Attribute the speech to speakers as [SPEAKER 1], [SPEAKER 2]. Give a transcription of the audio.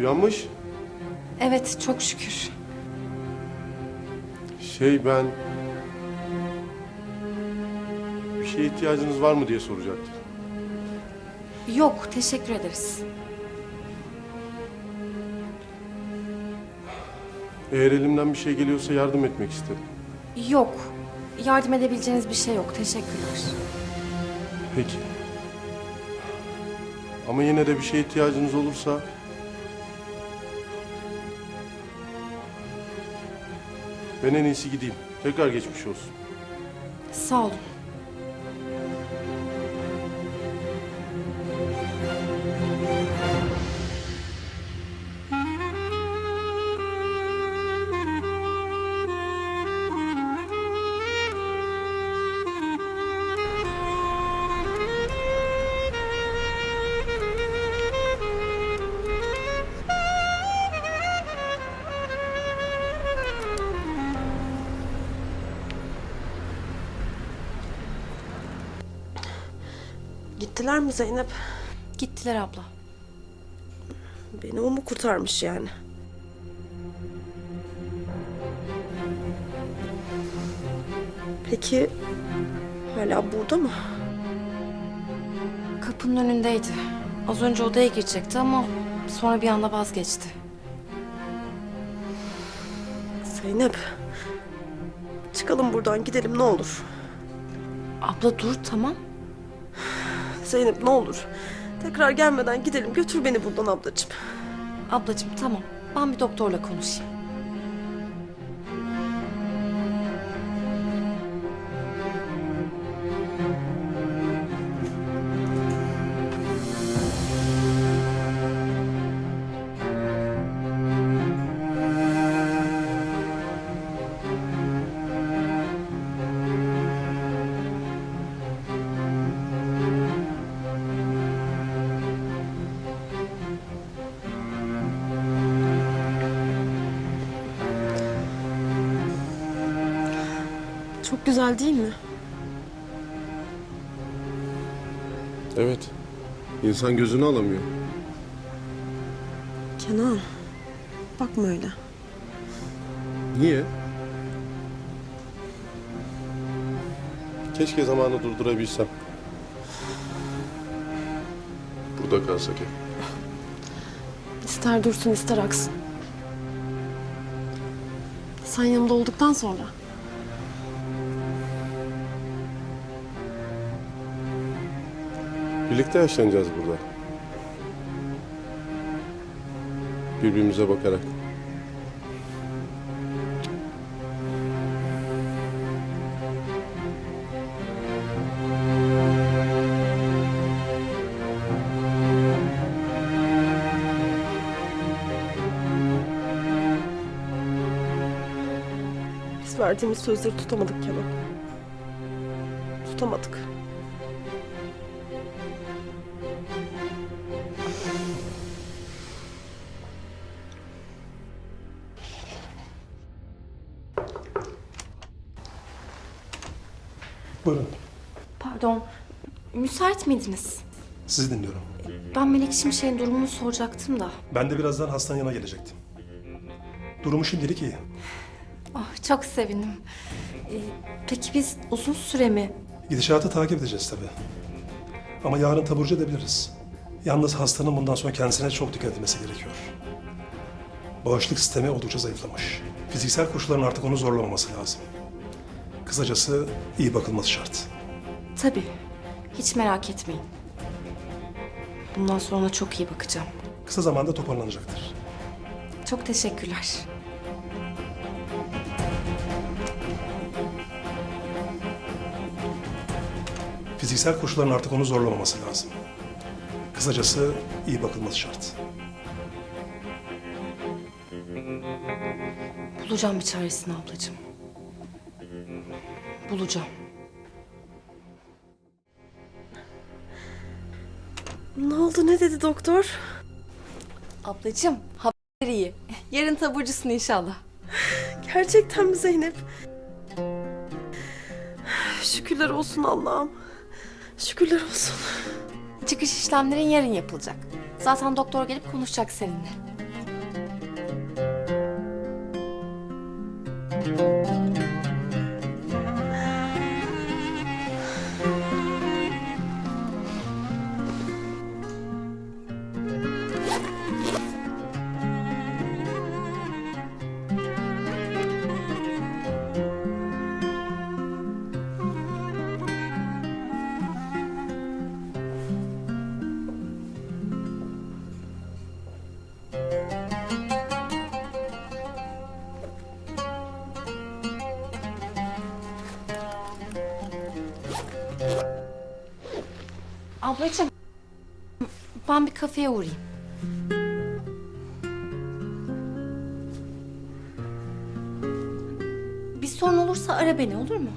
[SPEAKER 1] Uyanmış.
[SPEAKER 2] Evet çok şükür.
[SPEAKER 1] Şey ben... Bir şeye ihtiyacınız var mı diye soracaktım.
[SPEAKER 2] Yok teşekkür ederiz.
[SPEAKER 1] Eğer elimden bir şey geliyorsa yardım etmek istedim.
[SPEAKER 2] Yok. Yardım edebileceğiniz bir şey yok. Teşekkürler.
[SPEAKER 1] Peki. Ama yine de bir şeye ihtiyacınız olursa... Ben en iyisi gideyim. Tekrar geçmiş olsun.
[SPEAKER 2] Sağ olun.
[SPEAKER 3] Gittiler mi Zeynep?
[SPEAKER 2] Gittiler abla.
[SPEAKER 3] Beni o mu kurtarmış yani? Peki hala burada mı?
[SPEAKER 2] Kapının önündeydi. Az önce odaya girecekti ama sonra bir anda vazgeçti.
[SPEAKER 3] Zeynep. Çıkalım buradan gidelim ne olur.
[SPEAKER 2] Abla dur tamam.
[SPEAKER 3] Zeynep ne olur. Tekrar gelmeden gidelim götür beni buradan ablacığım.
[SPEAKER 2] Ablacığım tamam. Ben bir doktorla konuşayım.
[SPEAKER 3] Çok güzel değil mi?
[SPEAKER 1] Evet. İnsan gözünü alamıyor.
[SPEAKER 3] Kenan. Bakma öyle.
[SPEAKER 1] Niye? Keşke zamanı durdurabilsem. Burada kalsak hep.
[SPEAKER 3] İster dursun ister aksın. Sen yanımda olduktan sonra.
[SPEAKER 1] Birlikte yaşlanacağız burada. Birbirimize bakarak.
[SPEAKER 3] Biz verdiğimiz sözleri tutamadık Kenan. Tutamadık.
[SPEAKER 4] Buyurun.
[SPEAKER 2] Pardon. Müsait miydiniz?
[SPEAKER 4] Sizi dinliyorum.
[SPEAKER 2] Ben Melek Şimşek'in durumunu soracaktım da.
[SPEAKER 4] Ben de birazdan hastanın yanına gelecektim. Durumu şimdilik iyi.
[SPEAKER 2] Oh, çok sevindim. Ee, peki biz uzun süre mi?
[SPEAKER 4] Gidişatı takip edeceğiz tabii. Ama yarın taburcu edebiliriz. Yalnız hastanın bundan sonra kendisine çok dikkat etmesi gerekiyor. Bağışıklık sistemi oldukça zayıflamış. Fiziksel koşulların artık onu zorlamaması lazım. Kısacası iyi bakılması şart.
[SPEAKER 2] Tabii. Hiç merak etmeyin. Bundan sonra ona çok iyi bakacağım.
[SPEAKER 4] Kısa zamanda toparlanacaktır.
[SPEAKER 2] Çok teşekkürler.
[SPEAKER 4] Fiziksel koşulların artık onu zorlamaması lazım. Kısacası iyi bakılması şart.
[SPEAKER 2] Bulacağım bir çaresini ablacığım. Bulacağım.
[SPEAKER 3] Ne oldu ne dedi doktor?
[SPEAKER 2] Ablacığım haber iyi. Yarın taburcusun inşallah.
[SPEAKER 3] Gerçekten mi Zeynep? Şükürler olsun Allah'ım. Şükürler olsun.
[SPEAKER 2] Çıkış işlemlerin yarın yapılacak. Zaten doktor gelip konuşacak seninle. Ablacığım ben bir kafeye uğrayayım. Bir sorun olursa ara beni olur mu?